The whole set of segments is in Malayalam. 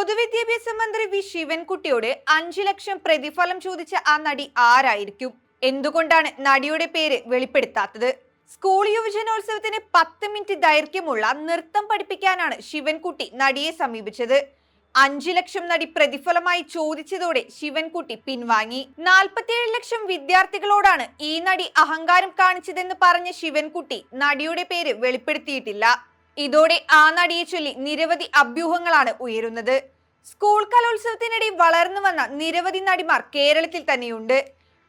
പൊതുവിദ്യാഭ്യാസ മന്ത്രി വി. ശിവൻകുട്ടിയോട് അഞ്ചു ലക്ഷം പ്രതിഫലം ചോദിച്ച ആ നടി ആരായിരിക്കും? എന്തുകൊണ്ടാണ് നടിയുടെ പേര് വെളിപ്പെടുത്താത്തത്? സ്കൂൾ യുവജനോത്സവത്തിന് പത്ത് മിനിറ്റ് ദൈർഘ്യമുള്ള നൃത്തം പഠിപ്പിക്കാനാണ് ശിവൻകുട്ടി നടിയെ സമീപിച്ചത്. അഞ്ചു ലക്ഷം നടി പ്രതിഫലമായി ചോദിച്ചതോടെ ശിവൻകുട്ടി പിൻവാങ്ങി. നാൽപ്പത്തിയേഴ് ലക്ഷം വിദ്യാർത്ഥികളോടാണ് ഈ നടി അഹങ്കാരം കാണിച്ചതെന്ന് പറഞ്ഞ ശിവൻകുട്ടി നടിയുടെ പേര് വെളിപ്പെടുത്തിയിട്ടില്ല. ഇതോടെ ആ നടിയെ ചൊല്ലി നിരവധി അഭ്യൂഹങ്ങളാണ് ഉയരുന്നത്. സ്കൂൾ കലോത്സവത്തിനിടെ വളർന്നു വന്ന നിരവധി നടിമാർ കേരളത്തിൽ തന്നെയുണ്ട്.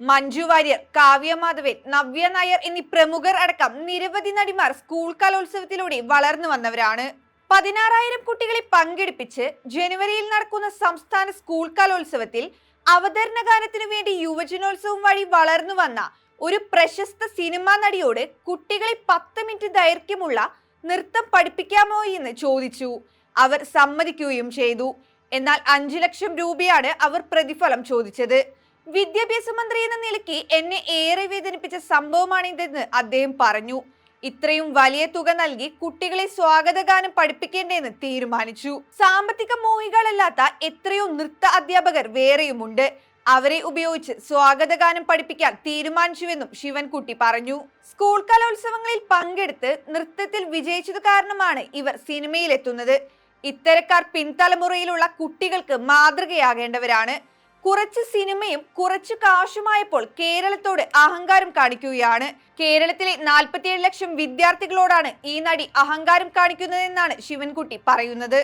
മഞ്ജു വാര്യർ കാവ്യ മാധവൻ നവ്യ നായർ എന്നീ പ്രമുഖർ അടക്കം നിരവധി നടിമാർ സ്കൂൾ കലോത്സവത്തിലൂടെ വളർന്നു വന്നവരാണ്. പതിനാറായിരം കുട്ടികളെ പങ്കെടുപ്പിച്ച് ജനുവരിയിൽ നടക്കുന്ന സംസ്ഥാന സ്കൂൾ കലോത്സവത്തിൽ അവതരണ ഗാനത്തിനു വേണ്ടി യുവജനോത്സവം വഴി വളർന്നു വന്ന ഒരു പ്രശസ്ത സിനിമാ നടിയോട് കുട്ടികളെ പത്ത് മിനിറ്റ് ദൈർഘ്യമുള്ള നൃത്തം പഠിപ്പിക്കാമോ എന്ന് ചോദിച്ചു. അവർ സമ്മതിക്കുകയും ചെയ്തു. എന്നാൽ അഞ്ചു ലക്ഷം രൂപയാണ് അവർ പ്രതിഫലം ചോദിച്ചത്. വിദ്യാഭ്യാസ മന്ത്രി എന്ന നിലയ്ക്ക് എന്നെ ഏറെ വേദനിപ്പിച്ച സംഭവമാണിതെന്ന് അദ്ദേഹം പറഞ്ഞു. ഇത്രയും വലിയ തുക നൽകി കുട്ടികളെ സ്വാഗതഗാനം പഠിപ്പിക്കേണ്ടെന്ന് തീരുമാനിച്ചു. സാമ്പത്തിക മോഹികളല്ലാത്ത എത്രയോ നൃത്ത അധ്യാപകർ വേറെയുമുണ്ട്. അവരെ ഉപയോഗിച്ച് സ്വാഗതഗാനം പഠിപ്പിക്കാൻ തീരുമാനിച്ചുവെന്നും ശിവൻകുട്ടി പറഞ്ഞു. സ്കൂൾ കലോത്സവങ്ങളിൽ പങ്കെടുത്ത് നൃത്തത്തിൽ വിജയിച്ചത് കാരണമാണ് ഇവർ സിനിമയിലെത്തുന്നത്. ഇത്തരക്കാർ പിൻതലമുറയിലുള്ള കുട്ടികൾക്ക് മാതൃകയാകേണ്ടവരാണ്. കുറച്ച് സിനിമയും കുറച്ച് കാശുമായപ്പോൾ കേരളത്തോട് അഹങ്കാരം കാണിക്കുകയാണ്. കേരളത്തിലെ നാൽപ്പത്തിയേഴ് ലക്ഷം വിദ്യാർത്ഥികളോടാണ് ഈ നടി അഹങ്കാരം കാണിക്കുന്നതെന്നാണ് ശിവൻകുട്ടി പറയുന്നത്.